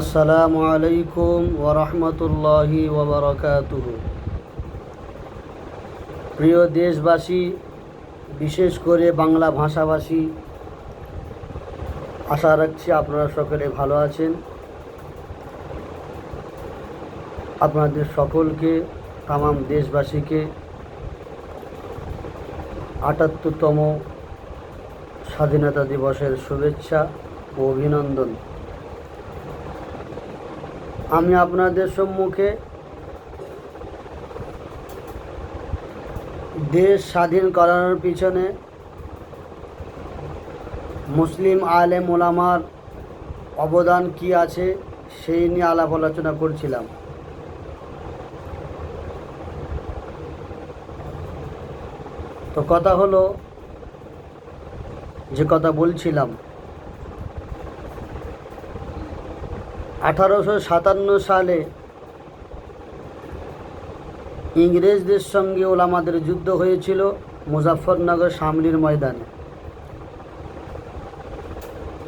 আসসালামু আলাইকুম ওরহমতুল্লাহি ওবরকাতুহ প্রিয় দেশবাসী, বিশেষ করে বাংলা ভাষাভাষী, আশা রাখছি আপনারা সকলে ভালো আছেন। আপনাদের সকলকে, তামাম দেশবাসীকে আটাত্তরতম স্বাধীনতা দিবসের শুভেচ্ছা ও অভিনন্দন। আমি আপনাদের সম্মুখে দেশ স্বাধীন করানোর পিছনে মুসলিম আলেম ওলামার অবদান কি আছে সেই নিয়ে আলাপ আলোচনা করছিলাম। তো কথা হলো যে কথা বলছিলাম আঠারোশো সাতান্ন সালে ইংরেজদের সঙ্গে ওলামাদের যুদ্ধ হয়েছিল মুজাফরনগর সামলির ময়দানে।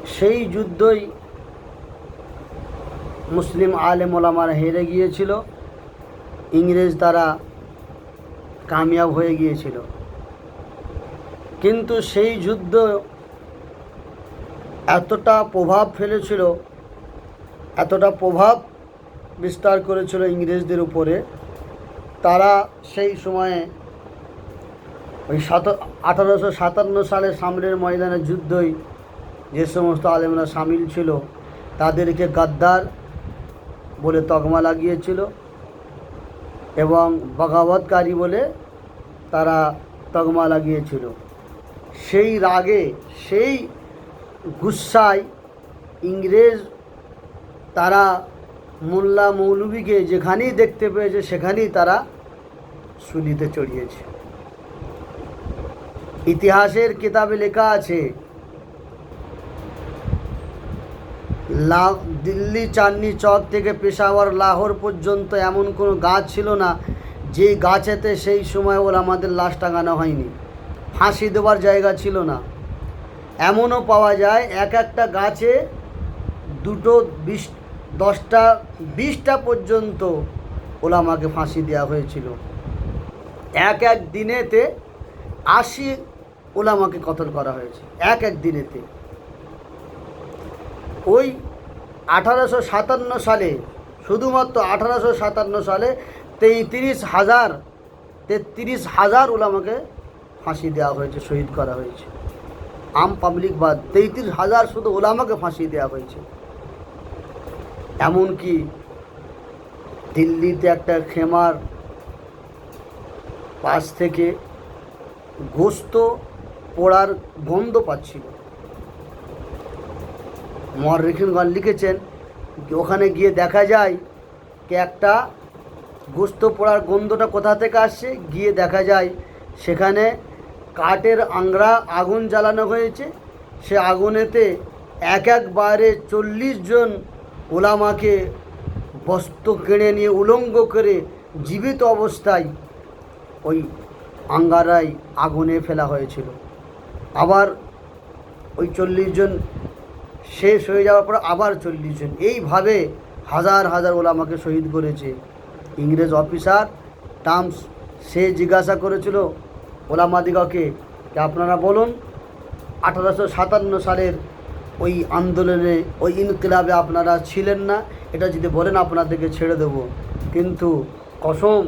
সেই যুদ্ধই মুসলিম আলেম ওলামারা হেরে গিয়েছিল, ইংরেজ তারা কামিয়াব হয়ে গিয়েছিল। কিন্তু সেই যুদ্ধ এতটা প্রভাব ফেলেছিল এতটা প্রভাব বিস্তার করেছিল ইংরেজদের উপরে, তারা সেই সময়ে ওই সাত আঠারোশো সাতান্ন সালে সামনের ময়দানের যুদ্ধই যে সমস্ত আলেমরা সামিল ছিল, তাদেরকে গাদ্দার বলে তকমা লাগিয়েছিল এবং বগাবতকারী বলে তারা তকমা লাগিয়েছিল। সেই রাগে, সেই গুসায় ইংরেজ তারা মোল্লা মৌলবীকে যেখানেই দেখতে পেয়েছে, সেখানেই তারা সুলিতে চড়িয়েছে। ইতিহাসের কিতাবে লেখা আছে দিল্লি চাঁদনি চক থেকে পেশাওয়ার লাহোর পর্যন্ত এমন কোনো গাছ ছিল না, যেই গাছেতে সেই সময় ওর আমাদের লাশ টাঙানো হয়নি। ফাঁসি দেওয়ার জায়গা ছিল না। এমনও পাওয়া যায়, এক একটা গাছে দুটো, বিশ দশটা, বিশটা পর্যন্ত ওলামাকে ফাঁসি দেওয়া হয়েছিল। এক এক দিনেতে আশি ওলামাকে কতল করা হয়েছে, এক এক দিনেতে। ওই আঠারোশো সাতান্ন সালে, শুধুমাত্র আঠারোশো সাতান্ন সালে তেত্রিশ হাজার তেত্রিশ হাজার ওলামাকে ফাঁসি দেওয়া হয়েছে, শহীদ করা হয়েছে। আম পাবলিক বাদ তেত্রিশ হাজার শুধু ওলামাকে ফাঁসি দেওয়া হয়েছে। এমনকি দিল্লিতে একটা খেমার পাশ থেকে গোস্ত পোড়ার গন্ধ পাচ্ছিল। মর রেখিনগঞ্জ লিখেছেন ওখানে গিয়ে দেখা যায় যে একটা গোস্ত পোড়ার গন্ধটা কোথা থেকে আসছে, গিয়ে দেখা যায় সেখানে কাঠের আংরা আগুন জ্বালানো হয়েছে। সে আগুনেতে এক একবারে চল্লিশ জন ওলামাকে বস্ত্র কেড়ে নিয়ে উলঙ্গ করে জীবিত অবস্থায় ওই আঙ্গারায় আগুনে ফেলা হয়েছিল। আবার ওই চল্লিশ জন শেষ হয়ে যাওয়ার পর আবার চল্লিশ জন। এইভাবে হাজার হাজার ওলামাকে শহীদ করেছে। ইংরেজ অফিসার টার্মস সে জিজ্ঞাসা করেছিল, ওলামাদিগকে আপনারা বলুন, আঠারোশো সাতান্ন সালের ওই আন্দোলনে, ওই ইনকিলাবে আপনারা ছিলেন না, এটা যদি বলেন আপনাদেরকে ছেড়ে দেব। কিন্তু কসম,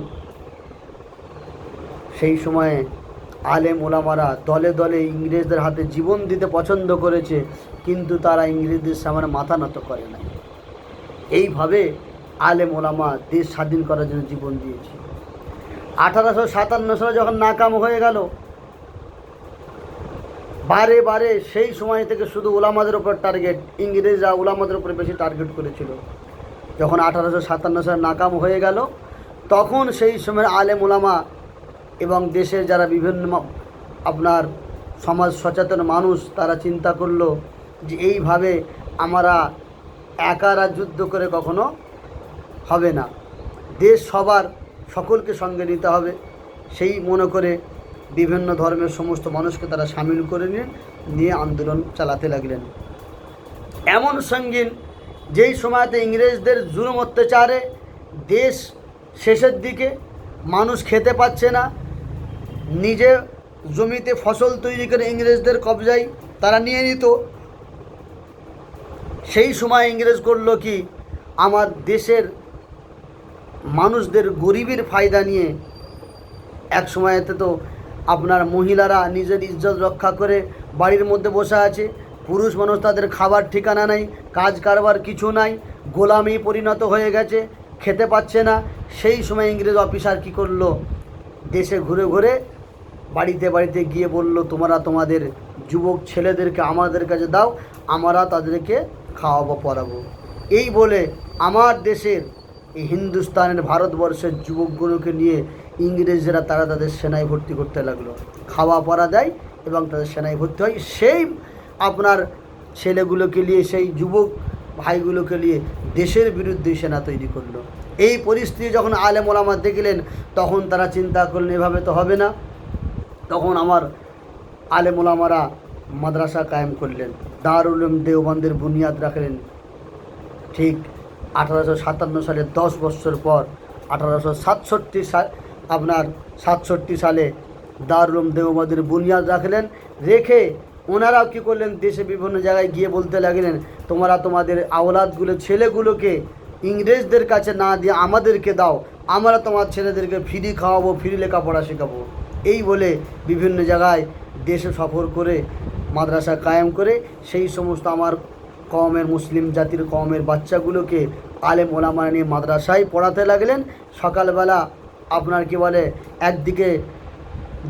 সেই সময়ে আলেম ওলামারা দলে দলে ইংরেজদের হাতে জীবন দিতে পছন্দ করেছে, কিন্তু তারা ইংরেজদের সামনে মাথা নত করে না এইভাবে আলেম ওলামা দেশ স্বাধীন করার জন্য জীবন দিয়েছে। আঠারোশো সাতান্ন সালে যখন নাকাম হয়ে গেল বারে বারে সেই সময় থেকে শুধু ওলামাদের ওপর টার্গেট ইংরেজরা ওলামাদের উপরে বেশি টার্গেট করেছিল। যখন আঠারোশো সাতান্ন সালে নাকাম হয়ে গেল, তখন সেই সময়ের আলেম ওলামা এবং দেশের যারা বিভিন্ন আপনার সমাজ সচেতন মানুষ, তারা চিন্তা করল যে এইভাবে আমরা একারা যুদ্ধ করে কখনো হবে না। দেশ সবার সকলকে সঙ্গে নিতে হবে। সেই মনে করে বিভিন্ন ধর্মের সমস্ত মানুষকে তারা সামিল করে নিয়ে নিয়ে আন্দোলন চালাতে লাগলেন। এমন সঙ্গীন, যেই সময়তে ইংরেজদের জুলুম অত্যাচারে দেশ শেষের দিকে মানুষ খেতে পাচ্ছে না, নিজে জমিতে ফসল তৈরি করে ইংরেজদের কবজায় তারা নিয়ে নিত, সেই সময় ইংরেজ করল কি, আমার দেশের মানুষদের গরিবের ফায়দা নিয়ে, এক সময়তে তো আপনার মহিলারা নিজের ইজ্জত রক্ষা করে বাড়ির মধ্যে বসে আছে। পুরুষ মানুষ তাদের খাবার ঠিকানা নেই, কাজ কারবার কিছু নাই, গোলামি পরিণত হয়ে গেছে, খেতে পাচ্ছে না। সেই সময় ইংরেজ অফিসার কি করল? দেশে ঘুরে ঘুরে বাড়িতে বাড়িতে গিয়ে বলল, তোমরা তোমাদের যুবক ছেলেদেরকে আমাদের কাছে দাও, আমরা তাদেরকে খাওয়াবো পরাবো এই বলে আমার দেশের এই হিন্দুস্তানের ভারতবর্ষের যুবকগুলোকে নিয়ে ইংরেজরা তারা তাদের সেনায় ভর্তি করতে লাগল। খাওয়া পরা দেয় এবং তাদের সেনায় ভর্তি হয়। সেই আপনার ছেলেগুলোকে নিয়ে, সেই যুবক ভাইগুলোকে নিয়ে দেশের বিরুদ্ধে সেনা তৈরি করল। এই পরিস্থিতি যখন আলেম ওলামা দেখলেন, তখন তারা চিন্তা করলেন, এভাবে তো হবে না। তখন আমার আলেম ওলামারা মাদ্রাসা কায়েম করলেন। দারুল উলুম দেওবন্দের বুনিয়াদ রাখলেন। ঠিক আঠারোশো সাতান্ন সালে দশ বছর পর, আঠারোশো সাতষট্টি সাল আপনার সাতষট্টি সালে দারুল দেওবন্দের বুনিয়াদ রাখলেন, রেখে ওনারাও কী করলেন? দেশে বিভিন্ন জায়গায় গিয়ে বলতে লাগলেন, তোমরা তোমাদের আওলাদগুলো, ছেলেগুলোকে ইংরেজদের কাছে না দিয়ে আমাদেরকে দাও, আমরা তোমার ছেলেদেরকে ফ্রি খাওয়াবো, ফ্রি লেখাপড়া শেখাবো। এই বলে বিভিন্ন জায়গায় দেশে সফর করে, মাদ্রাসা কায়েম করে, সেই সমস্ত আমার কমের মুসলিম জাতির কমের বাচ্চাগুলোকে আলেম ওলামা নিয়ে মাদ্রাসায় পড়াতে লাগলেন। সকালবেলা আপনার কি বলে, একদিকে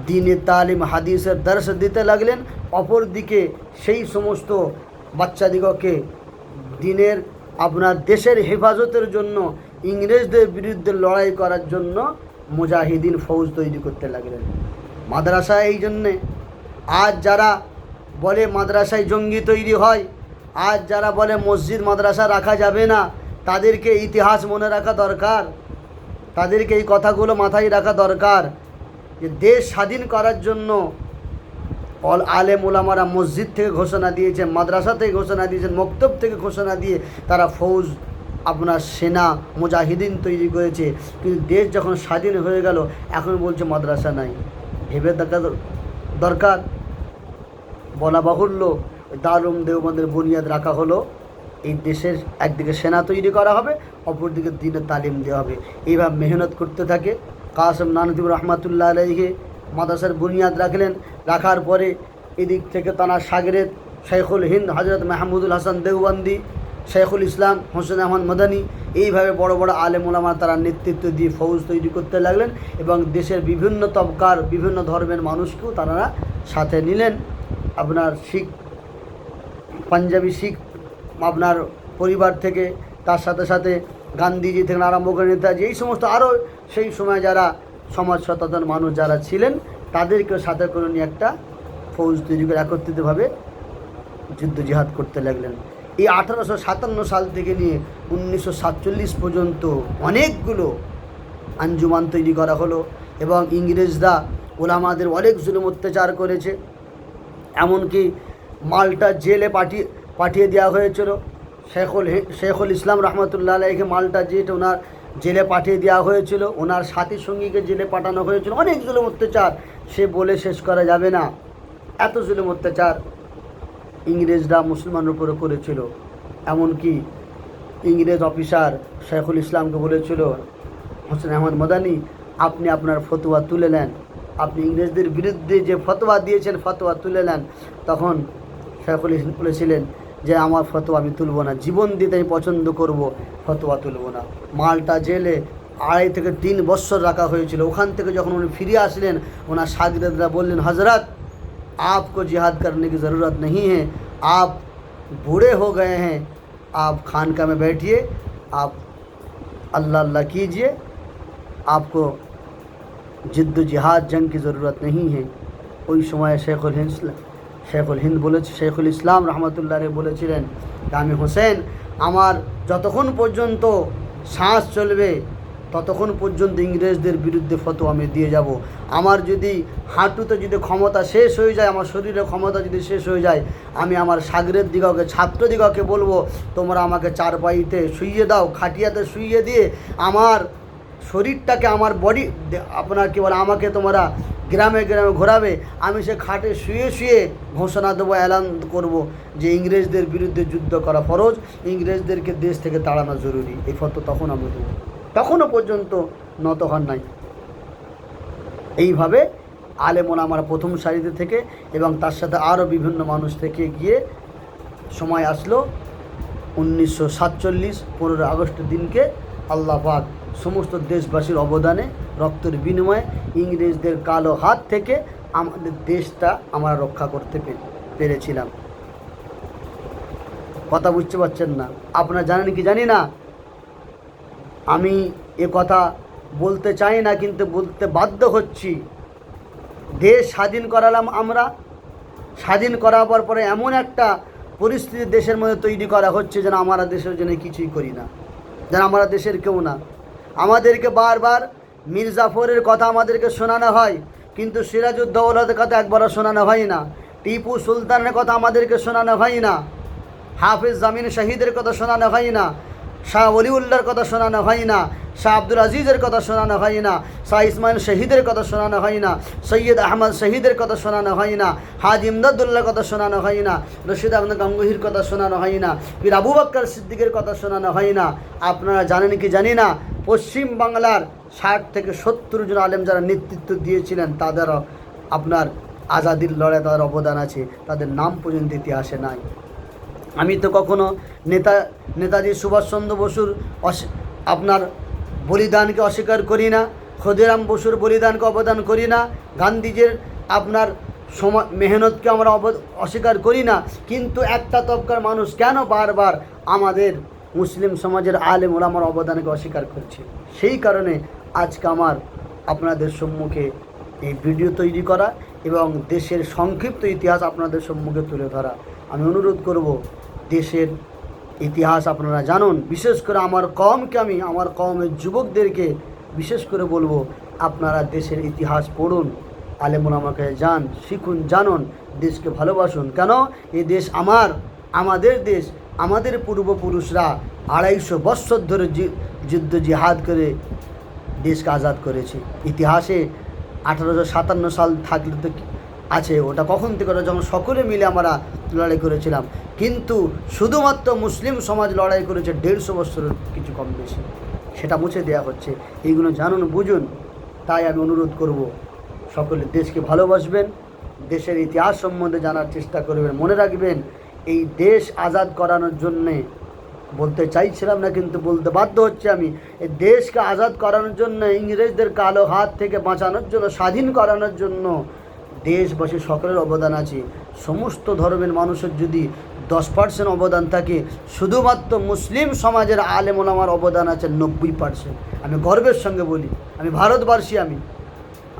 দিনে তালিম, হাদিসের দর্শ দিতে লাগলেন, অপরদিকে সেই সমস্ত বাচ্চাদিগকে দিনের আপনার দেশের হেফাজতের জন্য, ইংরেজদের বিরুদ্ধে লড়াই করার জন্য মুজাহিদিন ফৌজ তৈরি করতে লাগলেন। মাদ্রাসা এই জন্যে। আজ যারা বলে মাদ্রাসায় জঙ্গি তৈরি হয়, আজ যারা বলে মসজিদ, মাদ্রাসা রাখা যাবে না, তাদেরকে ইতিহাস মনে রাখা দরকার। তাদেরকে এই কথাগুলো মাথায় রাখা দরকার যে দেশ স্বাধীন করার জন্য অল আলেম ওলামারা মসজিদ থেকে ঘোষণা দিয়েছেন, মাদ্রাসা থেকে ঘোষণা দিয়েছেন, মক্তব থেকে ঘোষণা দিয়ে তারা ফৌজ আপনার সেনা, মুজাহিদিন তৈরি করেছে। কিন্তু দেশ যখন স্বাধীন হয়ে গেল, এখন বলছে মাদ্রাসা নাই। ভেবে দেখা দরকার। বলা বাহুল্য দারুম দেওবন্দের বুনিয়াদ রাখা হলো। এই দেশের একদিকে সেনা তৈরি করা হবে, অপরদিকে দিনে তালিম দেওয়া হবে। এইভাবে মেহনত করতে থাকে। কাসম নানদিব রহমাতুল্লাহ আলহীকে মাদ্রাসার বুনিয়াদ রাখলেন। রাখার পরে এদিক থেকে তানার সাগরেদ শেখুল হিন্দ হজরত মাহমুদুল হাসান দেওবন্দি, শেখুল ইসলাম, হোসেন আহমদ মদানি, এইভাবে বড় বড় আলেম ওলামা তারা নেতৃত্ব দিয়ে ফৌজ তৈরি করতে লাগলেন এবং দেশের বিভিন্ন তবকার, বিভিন্ন ধর্মের মানুষকেও তারা সাথে নিলেন। আপনার শিখ, পাঞ্জাবি শিখ আপনার পরিবার থেকে, তার সাথে সাথে গান্ধীজি থেকে আরম্ভ করে নেতাজি, এই সমস্ত আরও সেই সময় যারা সমাজ সচেতন মানুষ যারা ছিলেন, তাদেরকেও সাথে করে নিয়ে একটা ফৌজ তৈরি করে একত্রিতভাবে যুদ্ধ জিহাদ করতে লাগলেন। এই আঠারোশো সাতান্ন সাল থেকে নিয়ে উনিশশো সাতচল্লিশ পর্যন্ত অনেকগুলো আঞ্জুমান তৈরি করা হলো এবং ইংরেজরা ওলামাদের অনেক জুলুম অত্যাচার করেছে। এমনকি মালটা জেলে পাঠিয়ে পাঠিয়ে দেওয়া হয়েছিল। শেখুল শেখুল ইসলাম রহমতুল্লাহ আলাইকে মালটা জেট ওনার জেলে পাঠিয়ে দেওয়া হয়েছিল। ওনার সাথী সঙ্গীকে জেলে পাঠানো হয়েছিল। অনেক জুলুম অত্যাচার। সে বলে শেষ করা যাবে না। এত জুলুম অত্যাচার ইংরেজরা মুসলমানের উপরে করেছিল। এমনকি ইংরেজ অফিসার শেখুল ইসলামকে বলেছিল, হোসেন আহমদ মদানি, আপনি আপনার ফতোয়া তুলে নেন। আপনি ইংরেজদের বিরুদ্ধে যে ফতোয়া দিয়েছেন, ফতোয়া তুলে নেন। তখন শেখুল ইসলাম বলেছিলেন যে আমার ফতোয়া আমি তুলব না জীবন দিতে আমি পছন্দ করব ফতোয়া তুলব না মালটা জেলে আড়াই থেকে তিন বৎসর রাখা হয়েছিল ওখান থেকে যখন উনি ফিরে আসলেন ওনার সাগরেদরা বললেন হজরত आपको जिहाद करने की ज़रूरत नहीं है आप बूढ़े हो गए हैं आप खानका में बैठिए आप अल्लाह अल्लाह कीजिए आपको जिद्द जिहाद जंग की ज़रूरत नहीं है ওই সময় শেখুল হিন্দ শেখুল হিন্দ বলেছে, শেখুল ইসলাম রহমতুল্লাহ বলেছিলেন আমি হোসেন, আমার যতক্ষণ পর্যন্ত শ্বাস চলবে, ততক্ষণ পর্যন্ত ইংরেজদের বিরুদ্ধে ফটো আমি দিয়ে যাব। আমার যদি হাঁটুতে যদি ক্ষমতা শেষ হয়ে যায়, আমার শরীরে ক্ষমতা যদি শেষ হয়ে যায়, আমি আমার সাগরের দিগকে ছাত্র দিগকে বলব, তোমরা আমাকে চারপাইতে শুইয়ে দাও, খাটিয়াতে শুইয়ে দিয়ে আমার শরীরটাকে, আমার বডি আপনার কী বলে, আমাকে তোমরা গ্রামে গ্রামে ঘোরাবে, আমি সে খাটে শুয়ে শুয়ে ঘোষণা দেবো অ্যালান করব যে ইংরেজদের বিরুদ্ধে যুদ্ধ করা ফরজ, ইংরেজদেরকে দেশ থেকে তাড়ানো জরুরি। এই ফটো তখন আমি দেবো। তখনও পর্যন্ত নত হন নাই। এইভাবে আলেমন আমার প্রথম সারিতে থেকে এবং তার সাথে আরও বিভিন্ন মানুষ থেকে গিয়ে সময় আসলো উনিশশো সাতচল্লিশ পনেরো আগস্টের দিনকে আল্লাহ পাক সমস্ত দেশবাসীর অবদানে, রক্তের বিনিময়ে ইংরেজদের কালো হাত থেকে আমাদের দেশটা আমরা রক্ষা করতে পেরেছিলাম। কথা বুঝতে পারছেন না। আপনারা জানেন কি জানি না? আমি এ কথা বলতে চাই না, কিন্তু বলতে বাধ্য হচ্ছি। দেশ স্বাধীন করালাম আমরা। স্বাধীন করাবার পরে এমন একটা পরিস্থিতি দেশের মধ্যে তৈরি করা হচ্ছে যেন আমরা দেশের জন্য কিছুই করি না। যেন আমরা দেশের কেউ না। আমাদেরকে বারবার মির্জাফরের কথা আমাদেরকে শোনানো হয় কিন্তু সিরাজউদ্দৌলতের কথা একবারও শোনানো হয় না টিপু সুলতানের কথা আমাদেরকে শোনানো হয় না হাফিজ জামিন শহীদের কথা শোনানো হয় না শাহ অলিউল্লার কথা শোনানো হয় না শাহ আব্দুল আজিজের কথা শোনানো হয় না শাহ ইসমাইল শহীদের কথা শোনানো হয় না সৈয়দ আহমদ শহীদের কথা শোনানো হয় না হাজ ইমদাদুল্লাহর কথা শোনানো হয় না রশিদ আহমদ গঙ্গহির কথা শোনানো হয় না পীর আবু বাক্কর সিদ্দিকের কথা শোনানো হয় না আপনারা জানেন কি জানি না পশ্চিম বাংলার ষাট থেকে সত্তর জন আলেম যারা নেতৃত্ব দিয়েছিলেন, তাদেরও আপনার আজাদির লড়াই তাদের অবদান আছে। তাদের নাম পর্যন্ত ইতিহাসে নাই। আমি তো কখনো নেতা, নেতাজি সুভাষচন্দ্র বসুর আপনার বলিদানকে অস্বীকার করি না, ক্ষুদিরাম বসুর বলিদানকে অবদান করি না, গান্ধীজির আপনার সময় মেহনতকে আমরা অস্বীকার করি না, কিন্তু একটা তবকার মানুষ কেন বারবার আমাদের মুসলিম সমাজের আলেম ওলামার অবদানকে অস্বীকার করছে। সেই কারণে আজকে আমার আপনাদের সম্মুখে এই ভিডিও তৈরি করা এবং দেশের সংক্ষিপ্ত ইতিহাস আপনাদের সম্মুখে তুলে ধরা। আমি অনুরোধ করব, দেশের ইতিহাস আপনারা জানুন। বিশেষ করে আমার কমকে আমি, আমার কমের যুবকদেরকে বিশেষ করে বলব, আপনারা দেশের ইতিহাস পড়ুন আলেমুল আমাকে যান শিখুন, জানুন, দেশকে ভালোবাসুন। কেন? এই দেশ আমার, আমাদের দেশ আমাদের পূর্বপুরুষরা আড়াইশো বৎসর ধরে যুদ্ধ জিহাদ করে দেশকে আজাদ করেছে। ইতিহাসে আঠারোশো সাতান্ন সাল থাকলে তো আছে, ওটা কখন থেকে ওটা যখন সকলে মিলে আমরা লড়াই করেছিলাম। কিন্তু শুধুমাত্র মুসলিম সমাজ লড়াই করেছে দেড়শো বছরের কিছু কম বেশি। সেটা মুছে দেওয়া হচ্ছে। এইগুলো জানুন, বুঝুন। তাই আমি অনুরোধ করব, সকলে দেশকে ভালোবাসবেন, দেশের ইতিহাস সম্বন্ধে জানার চেষ্টা করবেন, মনে রাখবেন এই দেশ আজাদ করানোর জন্যে বলতে চাইছিলাম না, কিন্তু বলতে বাধ্য হচ্ছে আমি। এই দেশকে আজাদ করানোর জন্য, ইংরেজদের কালো হাত থেকে বাঁচানোর জন্য, স্বাধীন করানোর জন্য দেশবাসী সকলের অবদান আছে। সমস্ত ধর্মের মানুষের যদি দশ পার্সেন্ট অবদান থাকে, শুধুমাত্র মুসলিম সমাজের আলেম ওলামার অবদান আছে নব্বই পার্সেন্ট আমি গর্বের সঙ্গে বলি, আমি ভারতবাসী আমি।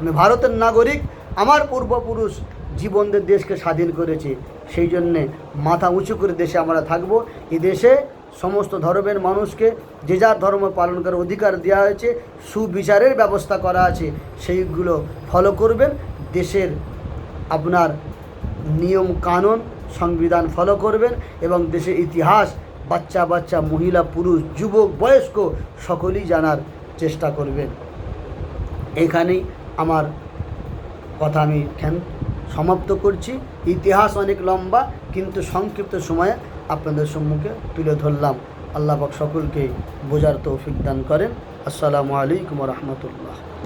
আমি ভারতের নাগরিক, আমার পূর্বপুরুষ জীবনদের দেশকে স্বাধীন করেছে। সেই জন্যে মাথা উঁচু করে দেশে আমরা থাকব। দেশে সমস্ত ধর্মের মানুষকে যে যার ধর্ম পালন করার অধিকার দেওয়া হয়েছে, সুবিচারের ব্যবস্থা করা আছে, সেইগুলো ফলো করবেন। দেশের আপনার নিয়ম কানুন, সংবিধান ফলো করবেন এবং দেশের ইতিহাস, বাচ্চা বাচ্চা, মহিলা, পুরুষ, যুবক, বয়স্ক সকলেই জানার চেষ্টা করবেন। এখানেই আমার কথা আমি সমাপ্ত করছি। ইতিহাস অনেক লম্বা, কিন্তু সংক্ষিপ্ত সময়ে আপনাদের সম্মুখে তুলে ধরলাম। আল্লাহ সকলকে বোঝার তৌফিক দান করেন। আসসালামু আলাইকুম রহমতুল্লাহ।